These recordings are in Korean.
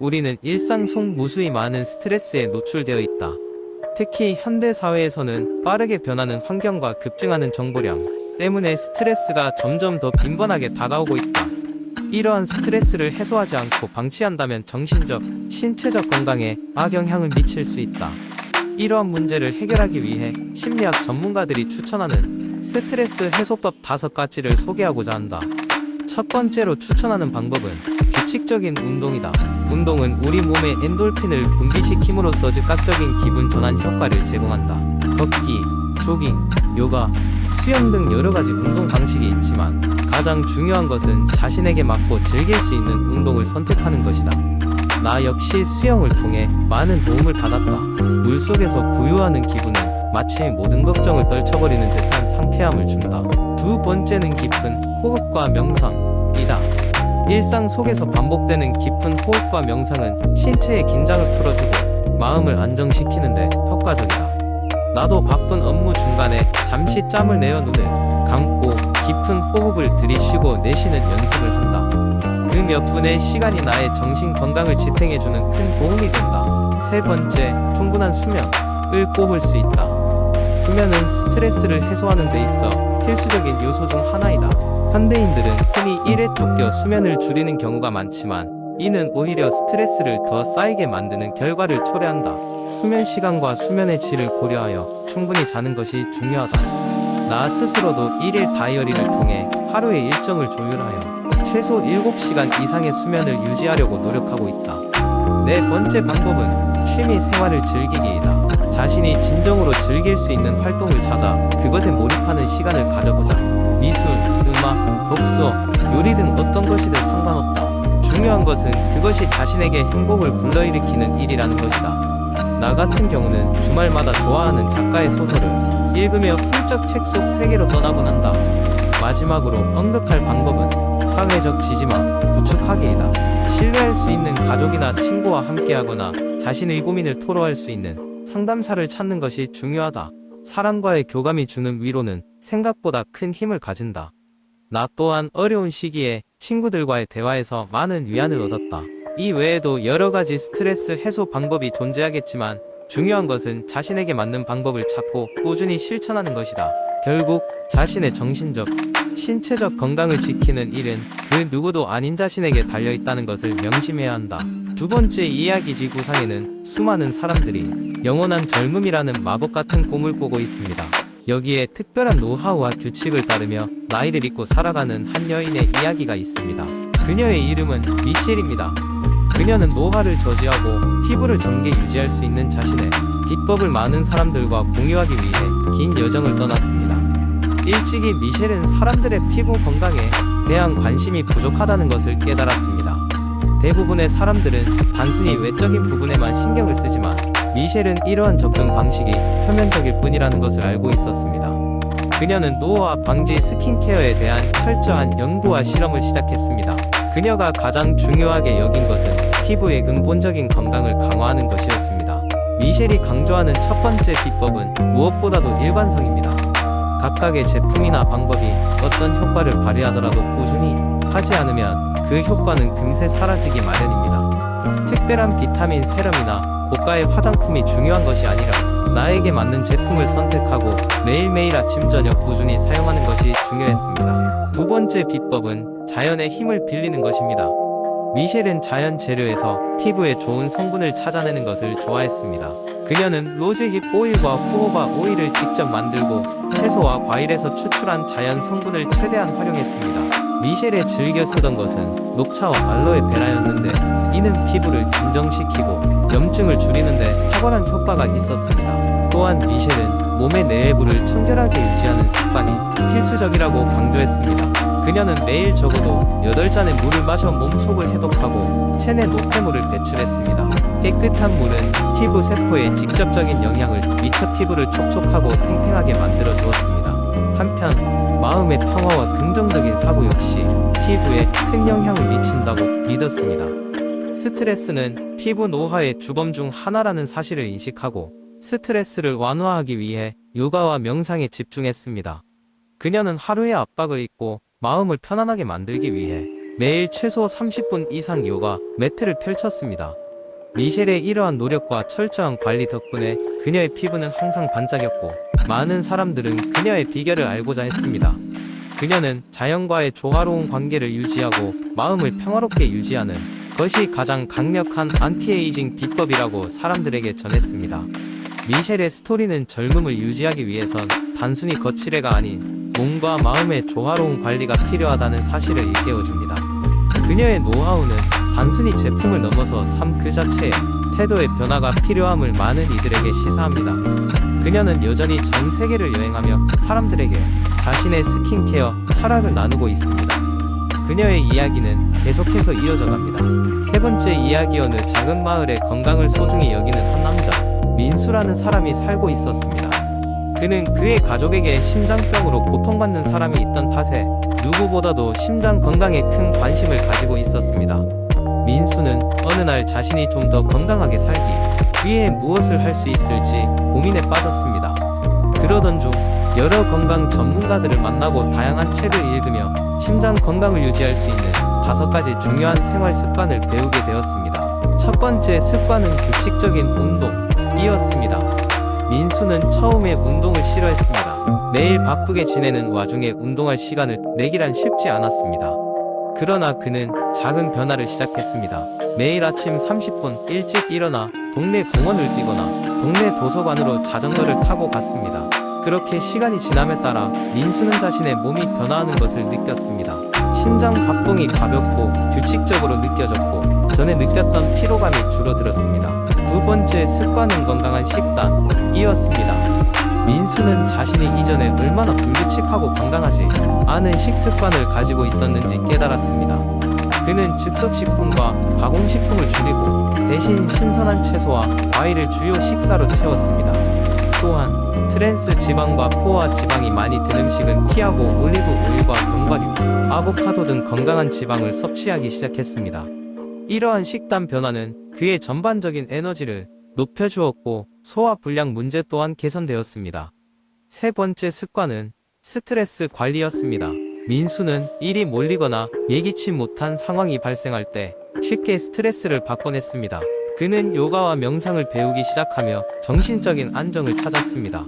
우리는 일상 속 무수히 많은 스트레스에 노출되어 있다. 특히 현대 사회에서는 빠르게 변하는 환경과 급증하는 정보량 때문에 스트레스가 점점 더 빈번하게 다가오고 있다. 이러한 스트레스를 해소하지 않고 방치한다면 정신적, 신체적 건강에 악영향을 미칠 수 있다. 이러한 문제를 해결하기 위해 심리학 전문가들이 추천하는 스트레스 해소법 다섯 가지를 소개하고자 한다. 첫 번째로 추천하는 방법은 규칙적인 운동이다. 운동은 우리 몸에 엔돌핀을 분비시킴으로써 즉각적인 기분 전환 효과를 제공한다. 걷기, 조깅, 요가, 수영 등 여러 가지 운동 방식이 있지만 가장 중요한 것은 자신에게 맞고 즐길 수 있는 운동을 선택하는 것이다. 나 역시 수영을 통해 많은 도움을 받았다. 물 속에서 부유하는 기분은 마치 모든 걱정을 떨쳐버리는 듯한 상쾌함을 준다. 두 번째는 깊은 호흡과 명상이다. 일상 속에서 반복되는 깊은 호흡과 명상은 신체의 긴장을 풀어주고 마음을 안정시키는데 효과적이다. 나도 바쁜 업무 중간에 잠시 짬을 내어 눈을 감고 깊은 호흡을 들이쉬고 내쉬는 연습을 한다. 그 몇 분의 시간이 나의 정신 건강을 지탱해주는 큰 도움이 된다. 세 번째, 충분한 수면을 꼽을 수 있다. 수면은 스트레스를 해소하는 데 있어 필수적인 요소 중 하나이다. 현대인들은 흔히 일에 쫓겨 수면을 줄이는 경우가 많지만 이는 오히려 스트레스를 더 쌓이게 만드는 결과를 초래한다. 수면 시간과 수면의 질을 고려하여 충분히 자는 것이 중요하다. 나 스스로도 일일 다이어리를 통해 하루의 일정을 조율하여 최소 7시간 이상의 수면을 유지하려고 노력하고 있다. 네 번째 방법은 취미 생활을 즐기기이다. 자신이 진정으로 즐길 수 있는 활동을 찾아 그것에 몰입하는 시간을 가져보자. 미술, 음악, 독서, 요리 등 어떤 것이든 상관없다. 중요한 것은 그것이 자신에게 행복을 불러일으키는 일이라는 것이다. 나 같은 경우는 주말마다 좋아하는 작가의 소설을 읽으며 훌쩍 책 속 세계로 떠나곤 한다. 마지막으로 언급할 방법은 사회적 지지마, 구축하기이다. 신뢰할 수 있는 가족이나 친구와 함께하거나 자신의 고민을 토로할 수 있는 상담사를 찾는 것이 중요하다. 사람과의 교감이 주는 위로는 생각보다 큰 힘을 가진다. 나 또한 어려운 시기에 친구들과의 대화에서 많은 위안을 얻었다. 이 외에도 여러 가지 스트레스 해소 방법이 존재하겠지만 중요한 것은 자신에게 맞는 방법을 찾고 꾸준히 실천하는 것이다. 결국 자신의 정신적, 신체적 건강을 지키는 일은 그 누구도 아닌 자신에게 달려 있다는 것을 명심해야 한다. 두 번째 이야기 지 구상에는 수많은 사람들이 영원한 젊음이라는 마법 같은 꿈을 꾸고 있습니다. 여기에 특별한 노하우와 규칙을 따르며 나이를 잊고 살아가는 한 여인의 이야기가 있습니다. 그녀의 이름은 미셸입니다. 그녀는 노화를 저지하고 피부를 정게 유지할 수 있는 자신의 비법을 많은 사람들과 공유하기 위해 긴 여정을 떠났습니다. 일찍이 미셸은 사람들의 피부 건강에 대한 관심이 부족하다는 것을 깨달았습니다. 대부분의 사람들은 단순히 외적인 부분에만 신경을 쓰지만 미셸은 이러한 접근 방식이 표면적일 뿐이라는 것을 알고 있었습니다. 그녀는 노화 방지 스킨케어에 대한 철저한 연구와 실험을 시작했습니다. 그녀가 가장 중요하게 여긴 것은 피부의 근본적인 건강을 강화하는 것이었습니다. 미셸이 강조하는 첫 번째 비법은 무엇보다도 일관성입니다. 각각의 제품이나 방법이 어떤 효과를 발휘하더라도 꾸준히 하지 않으면 그 효과는 금세 사라지기 마련입니다. 특별한 비타민 세럼이나 고가의 화장품이 중요한 것이 아니라 나에게 맞는 제품을 선택하고 매일매일 아침 저녁 꾸준히 사용하는 것이 중요했습니다. 두 번째 비법은 자연의 힘을 빌리는 것입니다. 미셸은 자연 재료에서 피부에 좋은 성분을 찾아내는 것을 좋아했습니다. 그녀는 로즈힙 오일과 호호바 오일을 직접 만들고 채소와 과일에서 추출한 자연 성분을 최대한 활용했습니다. 미셸에 즐겨 쓰던 것은 녹차와 알로에 베라였는데 이는 피부를 진정시키고 염증을 줄이는데 탁월한 효과가 있었습니다. 또한 미셸은 몸의 내부를 청결하게 유지하는 습관이 필수적이라고 강조했습니다. 그녀는 매일 적어도 8잔의 물을 마셔 몸속을 해독하고 체내 노폐물을 배출했습니다. 깨끗한 물은 피부 세포에 직접적인 영향을 미쳐 피부를 촉촉하고 탱탱하게 만들어 주었습니다. 한편 마음의 평화와 긍정적인 사고 역시 피부에 큰 영향을 미친다고 믿었습니다. 스트레스는 피부 노화의 주범 중 하나라는 사실을 인식하고 스트레스를 완화하기 위해 요가와 명상에 집중했습니다. 그녀는 하루의 압박을 잊고 마음을 편안하게 만들기 위해 매일 최소 30분 이상 요가 매트를 펼쳤습니다. 미셸의 이러한 노력과 철저한 관리 덕분에 그녀의 피부는 항상 반짝였고 많은 사람들은 그녀의 비결을 알고자 했습니다. 그녀는 자연과의 조화로운 관계를 유지하고 마음을 평화롭게 유지하는 것이 가장 강력한 안티에이징 비법이라고 사람들에게 전했습니다. 미셸의 스토리는 젊음을 유지하기 위해선 단순히 거칠애가 아닌 몸과 마음의 조화로운 관리가 필요하다는 사실을 일깨워줍니다. 그녀의 노하우는 단순히 제품을 넘어서 삶 그 자체에 태도의 변화가 필요함을 많은 이들에게 시사합니다. 그녀는 여전히 전 세계를 여행하며 사람들에게 자신의 스킨케어 철학을 나누고 있습니다. 그녀의 이야기는 계속해서 이어져 갑니다. 세 번째 이야기 어느 작은 마을에 건강을 소중히 여기는 한 남자, 민수라는 사람이 살고 있었습니다. 그는 그의 가족에게 심장병으로 고통받는 사람이 있던 탓에 누구보다도 심장 건강에 큰 관심을 가지고 있었습니다. 민수는 어느 날 자신이 좀 더 건강하게 살기 위해 무엇을 할 수 있을지 고민에 빠졌습니다. 그러던 중 여러 건강 전문가들을 만나고 다양한 책을 읽으며 심장 건강을 유지할 수 있는 다섯 가지 중요한 생활 습관을 배우게 되었습니다. 첫 번째 습관은 규칙적인 운동이었습니다. 민수는 처음에 운동을 싫어했습니다. 매일 바쁘게 지내는 와중에 운동할 시간을 내기란 쉽지 않았습니다. 그러나 그는 작은 변화를 시작했습니다. 매일 아침 30분 일찍 일어나 동네 공원을 뛰거나 동네 도서관으로 자전거를 타고 갔습니다. 그렇게 시간이 지남에 따라 민수는 자신의 몸이 변화하는 것을 느꼈습니다. 심장 박동이 가볍고 규칙적으로 느껴졌고 전에 느꼈던 피로감이 줄어들었습니다. 두 번째 습관은 건강한 식단이었습니다. 민수는 자신이 이전에 얼마나 불규칙하고 건강하지 않은 식습관을 가지고 있었는지 깨달았습니다. 그는 즉석식품과 가공식품을 줄이고 대신 신선한 채소와 과일을 주요 식사로 채웠습니다. 또한 트랜스 지방과 포화 지방이 많이 든 음식은 피하고 올리브 오일과 견과류, 아보카도 등 건강한 지방을 섭취하기 시작했습니다. 이러한 식단 변화는 그의 전반적인 에너지를 높여주었고 소화 불량 문제 또한 개선되었습니다. 세 번째 습관은 스트레스 관리였습니다. 민수는 일이 몰리거나 예기치 못한 상황이 발생할 때 쉽게 스트레스를 받곤 했습니다. 그는 요가와 명상을 배우기 시작하며 정신적인 안정을 찾았습니다.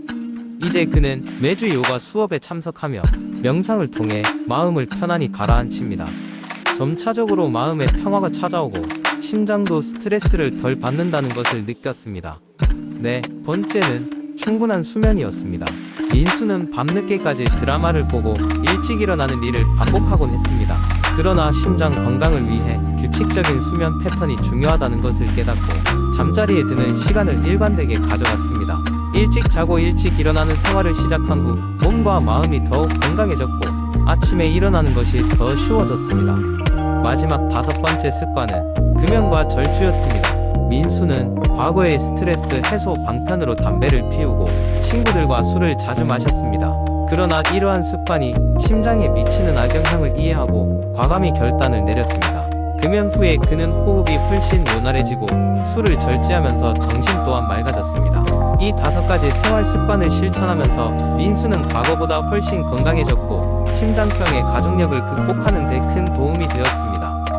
이제 그는 매주 요가 수업에 참석하며 명상을 통해 마음을 편안히 가라앉힙니다. 점차적으로 마음의 평화가 찾아오고 심장도 스트레스를 덜 받는다는 것을 느꼈습니다. 네 번째는 충분한 수면이었습니다. 민수는 밤늦게까지 드라마를 보고 일찍 일어나는 일을 반복하곤 했습니다. 그러나 심장 건강을 위해 규칙적인 수면 패턴이 중요하다는 것을 깨닫고 잠자리에 드는 시간을 일관되게 가져갔습니다. 일찍 자고 일찍 일어나는 생활을 시작한 후 몸과 마음이 더욱 건강해졌고 아침에 일어나는 것이 더 쉬워졌습니다. 마지막 다섯 번째 습관은 금연과 절주였습니다. 민수는 과거의 스트레스 해소 방편으로 담배를 피우고 친구들과 술을 자주 마셨습니다. 그러나 이러한 습관이 심장에 미치는 악영향을 이해하고 과감히 결단을 내렸습니다. 금연 후에 그는 호흡이 훨씬 원활해지고 술을 절제하면서 정신 또한 맑아졌습니다. 이 다섯 가지 생활 습관을 실천하면서 민수는 과거보다 훨씬 건강해졌고 심장병의 가족력을 극복하는 데 큰 도움이 되었습니다.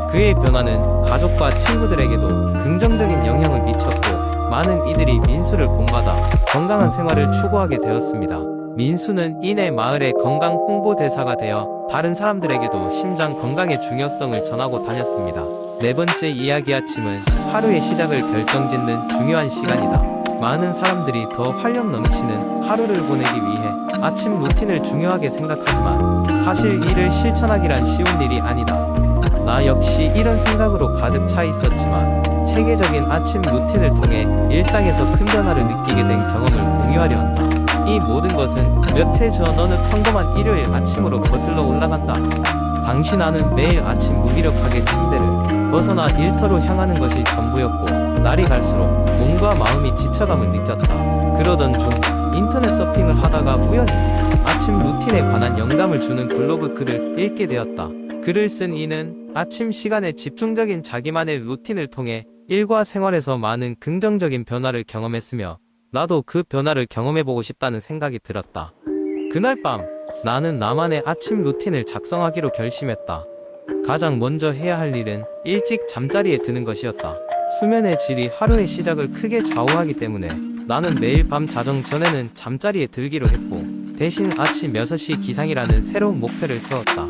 그의 변화는 가족과 친구들에게도 긍정적인 영향을 미쳤고 많은 이들이 민수를 본받아 건강한 생활을 추구하게 되었습니다. 민수는 이내 마을의 건강 홍보 대사가 되어 다른 사람들에게도 심장 건강의 중요성을 전하고 다녔습니다. 네 번째 이야기 아침은 하루의 시작을 결정짓는 중요한 시간이다. 많은 사람들이 더 활력 넘치는 하루를 보내기 위해 아침 루틴을 중요하게 생각하지만 사실 이를 실천하기란 쉬운 일이 아니다. 나 역시 이런 생각으로 가득 차 있었지만 체계적인 아침 루틴을 통해 일상에서 큰 변화를 느끼게 된 경험을 공유하려 한다. 이 모든 것은 몇 해 전 어느 평범한 일요일 아침으로 거슬러 올라간다. 당시 나는 매일 아침 무기력하게 침대를 벗어나 일터로 향하는 것이 전부였고 날이 갈수록 몸과 마음이 지쳐감을 느꼈다. 그러던 중 인터넷 서핑을 하다가 우연히 아침 루틴에 관한 영감을 주는 블로그 글을 읽게 되었다. 글을 쓴 이는 아침 시간에 집중적인 자기만의 루틴을 통해 일과 생활에서 많은 긍정적인 변화를 경험했으며 나도 그 변화를 경험해보고 싶다는 생각이 들었다. 그날 밤 나는 나만의 아침 루틴을 작성하기로 결심했다. 가장 먼저 해야 할 일은 일찍 잠자리에 드는 것이었다. 수면의 질이 하루의 시작을 크게 좌우하기 때문에 나는 매일 밤 자정 전에는 잠자리에 들기로 했고 대신 아침 6시 기상이라는 새로운 목표를 세웠다.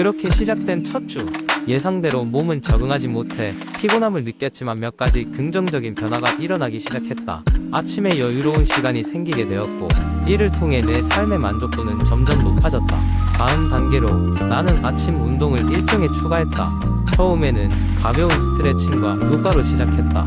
그렇게 시작된 첫 주. 예상대로 몸은 적응하지 못해 피곤함을 느꼈지만 몇 가지 긍정적인 변화가 일어나기 시작했다. 아침에 여유로운 시간이 생기게 되었고 이를 통해 내 삶의 만족도는 점점 높아졌다. 다음 단계로 나는 아침 운동을 일정에 추가했다. 처음에는 가벼운 스트레칭과 요가로 시작했다.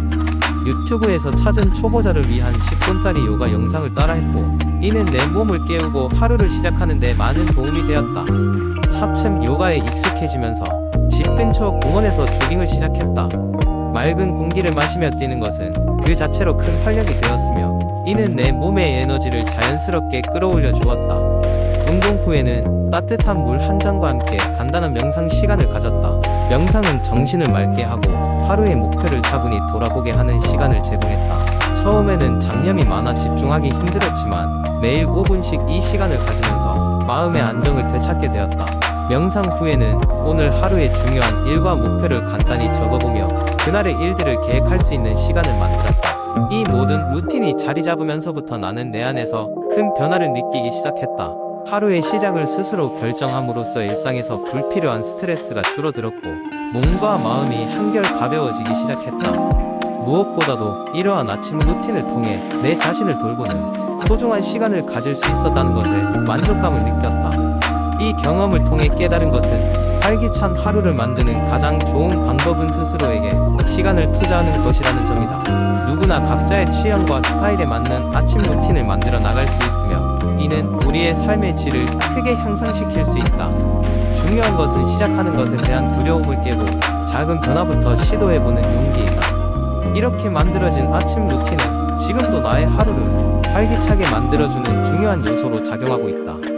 유튜브에서 찾은 초보자를 위한 10분짜리 요가 영상을 따라했고 이는 내 몸을 깨우고 하루를 시작하는 데 많은 도움이 되었다. 차츰 요가에 익숙해지면서 집 근처 공원에서 조깅을 시작했다. 맑은 공기를 마시며 뛰는 것은 그 자체로 큰 활력이 되었으며 이는 내 몸의 에너지를 자연스럽게 끌어올려 주었다. 운동 후에는 따뜻한 물 한 잔과 함께 간단한 명상 시간을 가졌다. 명상은 정신을 맑게 하고 하루의 목표를 차분히 돌아보게 하는 시간을 제공했다. 처음에는 잡념이 많아 집중하기 힘들었지만 매일 5분씩 이 시간을 가지면서 마음의 안정을 되찾게 되었다. 명상 후에는 오늘 하루의 중요한 일과 목표를 간단히 적어보며 그날의 일들을 계획할 수 있는 시간을 만들었다. 이 모든 루틴이 자리 잡으면서부터 나는 내 안에서 큰 변화를 느끼기 시작했다. 하루의 시작을 스스로 결정함으로써 일상에서 불필요한 스트레스가 줄어들었고 몸과 마음이 한결 가벼워지기 시작했다. 무엇보다도 이러한 아침 루틴을 통해 내 자신을 돌보는 소중한 시간을 가질 수 있었다는 것에 만족감을 느꼈다. 이 경험을 통해 깨달은 것은 활기찬 하루를 만드는 가장 좋은 방법은 스스로에게 시간을 투자하는 것이라는 점이다. 누구나 각자의 취향과 스타일에 맞는 아침 루틴을 만들어 나갈 수 있으며 이는 우리의 삶의 질을 크게 향상시킬 수 있다. 중요한 것은 시작하는 것에 대한 두려움을 깨고 작은 변화부터 시도해보는 용기이다. 이렇게 만들어진 아침 루틴은 지금도 나의 하루를 활기차게 만들어주는 중요한 요소로 작용하고 있다.